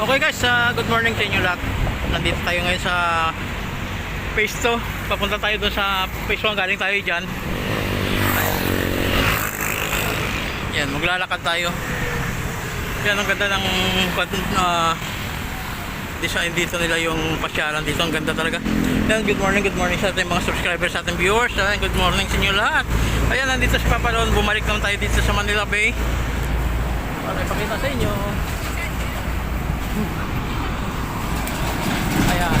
Okay guys, uh, good morning sa inyo lahat. Nandito tayo ngayon sa phase 2. Papunta tayo doon sa phase 1. Galing tayo dyan. Yan, maglalakad tayo. Yan, ang ganda ng uh, design dito nila yung pasyalan dito. Ang ganda talaga. Yan, good morning, good morning sa ating mga subscribers, sa ating viewers. Yan, good morning sa inyo lahat. Ayan, nandito si Papa Ron. Bumalik naman tayo dito sa Manila Bay. Para ipakita sa inyo. Ayan.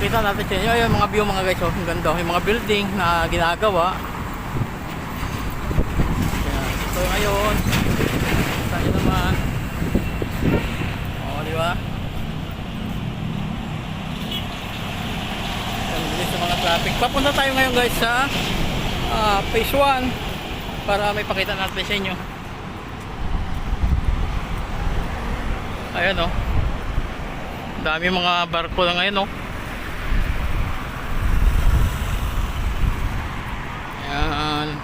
Makita natin sa inyo. Ayan, mga view mga guys. Oh, ang ganda. Yung mga building na ginagawa. Ayan. Ito ngayon. Kita nyo naman. O, di ba? Ang bilis ng mga traffic. Papunta tayo ngayon guys sa ah, phase 1 para may pakita natin sa inyo. Ayan oh. Dami mga barko na ngayon oh. Ayan.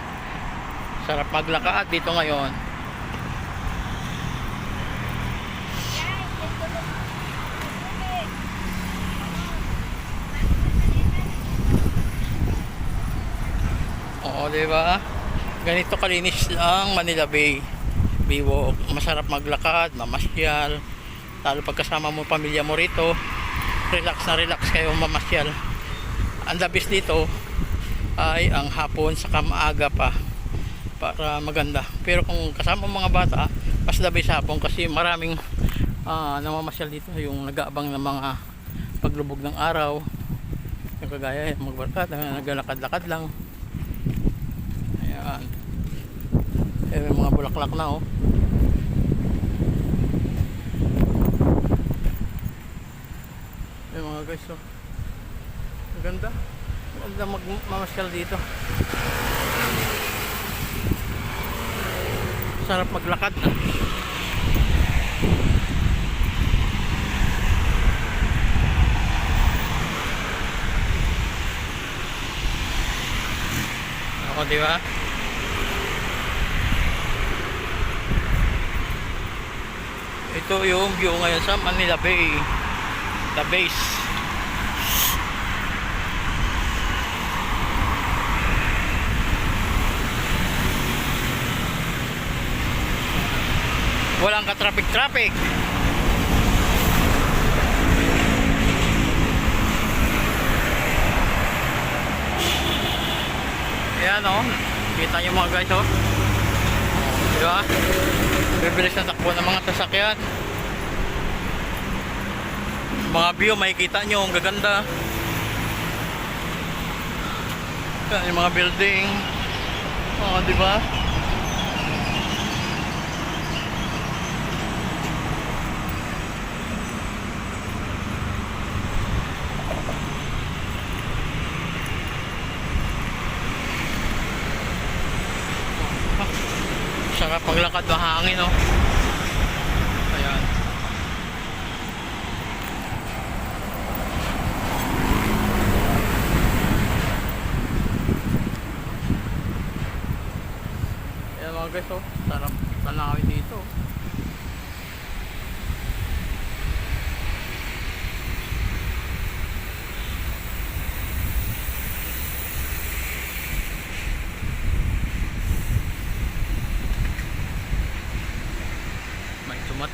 Sarap maglakad dito ngayon. Oo, di ba? Ganito kalinis ang Manila Bay. Baywalk. Masarap maglakad, mamasyal. Lalo pagkasama mo pamilya mo rito, relax na relax kayo mamasyal. Ang labis dito ay ang hapon sa maaga pa para maganda. Pero kung kasama mga bata, mas labis hapon kasi maraming ah, namamasyal dito yung nag-aabang ng mga paglubog ng araw. Yung kagaya, magbarkad, naglalakad-lakad lang. Ayan. Eh, may mga bulaklak na oh. May mga guys oh. Ang ganda. Ganda magmamasyal dito. Sarap maglakad. Ako, di ba? Ito yung view ngayon sa Manila Bay. The base. Walang ka-traffic-traffic. Ayan o. Kita nyo mga guys o. Di ba? Bibilis na takbo ng mga sasakyan. Mga view, makikita nyo, ang gaganda. Yan, yung mga building. Oh, di Sarap maglakad, mahangin, oh. Ayan. Ayan mga guys, oh. Sarap tanawin dito.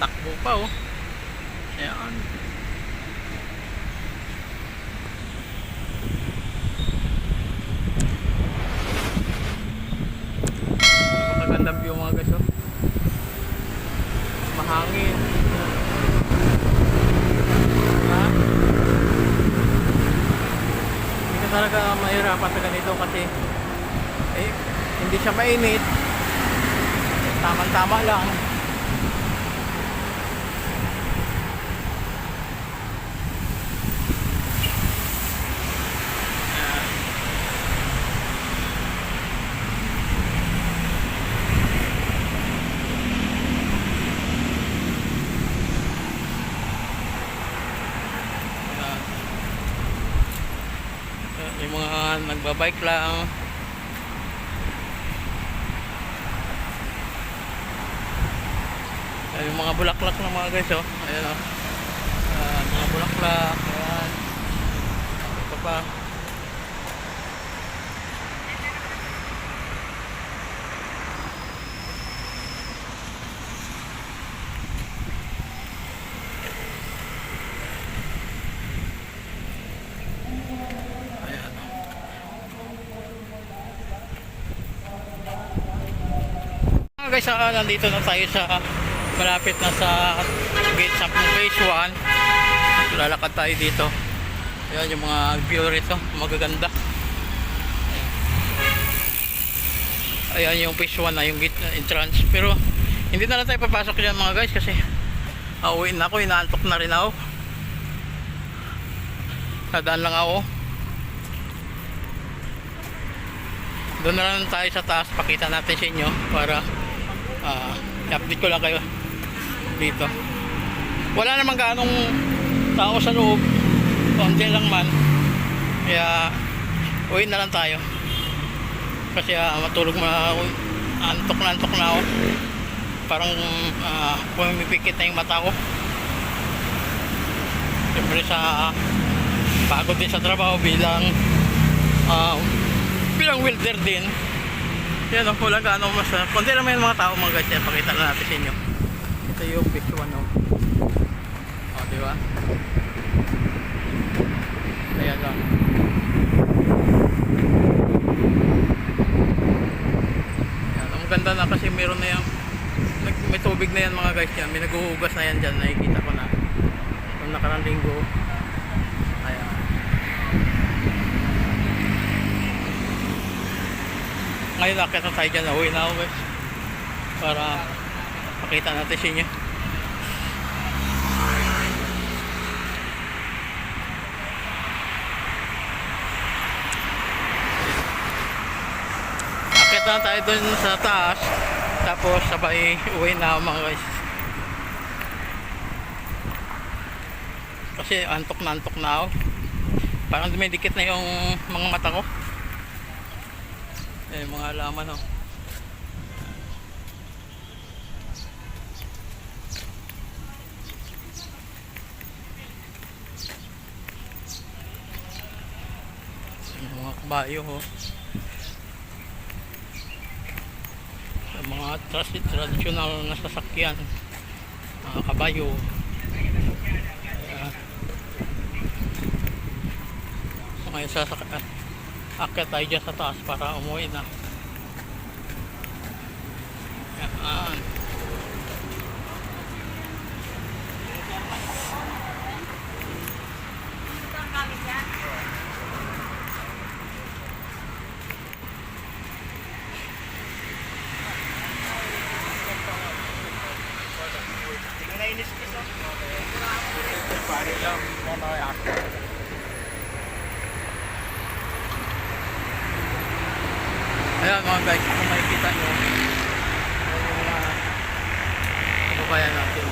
Tumatakbo pa, oh. Ayan. Napakagandang view mga guys, oh. Mahangin. Ha? Hindi ka talaga mahirapan sa ganito kasi eh, hindi siya mainit. Tama-tama lang. Ayan. Mga nagbabike lang Ay, yung mga bulaklak ng mga guys, oh. Ayan, oh. Ayan, mga bulaklak. Ayan. Ito pa. Ayan. Mga guys, ah, nandito na tayo sa malapit na sa gate sa phase 1. Lalakad tayo dito. Ayan yung mga view rito, magaganda. Ayan yung phase 1 na yung gate entrance. Pero hindi na lang tayo papasok dyan mga guys kasi auwiin na ako, inaantok na rin ako. Nadaan lang ako. Doon na lang tayo sa taas, pakita natin sa inyo para ah, i-update ko lang kayo dito. Wala namang ganong tao sa loob. Konti lang man. Kaya uwi na lang tayo. Kasi ah, matulog na ako. Antok na antok na ako. Parang uh, pumipikit na yung mata ko. Siyempre sa pagod din sa trabaho bilang ah, bilang welder din. Yan o, wala gaano mas. Konti naman yung mga tao mga guys. Yan, pakita na natin sa inyo. Ito yung picture one o. O, di ba? Ayan lang. Yan, ang ganda na kasi meron na yung may tubig na yan mga guys yan. May naghuhugas na yan dyan. Nakikita ko na. Nung nakarang linggo. Ayan. Ngayon nakita tayo dyan. Na ako guys. Para pakita natin sa inyo. Akit na tayo dun sa taas. Tapos sabay uwi na mga guys. Kasi antok na antok na ako. Parang dumidikit na yung mga mata ko. Eh, mga alaman oh. Yung mga kabayo oh. Sa mga trans- traditional na sasakyan. Mga kabayo. Ngayon sasakyan. Akyat tayo dyan sa taas para umuwi na. Yan. Ayan mga guys, kung makikita nyo, ayan yung natin.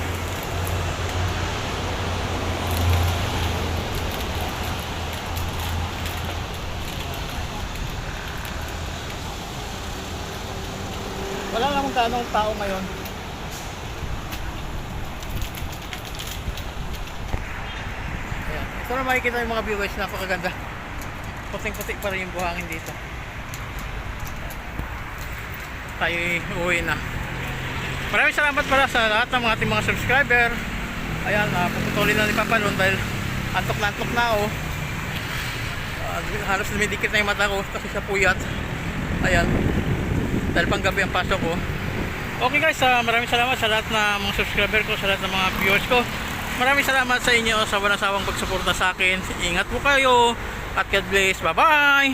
Wala namang ganong tao ngayon. Ayan. Ito na makikita yung mga viewers, napakaganda. Puting-putik pa rin yung buhangin dito tayo uuwi na. Maraming salamat pala sa lahat ng mga ating mga subscriber. Ayan ah, uh, puputuloy na ni Papa Lon dahil antok na antok na o oh. Uh, halos lumidikit na yung mata ko kasi sa puyat. Ayan dahil pang gabi ang pasok ko oh. okay guys uh, maraming salamat sa lahat ng mga subscriber ko sa lahat ng mga viewers ko. Maraming salamat sa inyo sa walang sawang pagsuporta sa akin. Ingat po kayo at God bless. Bye bye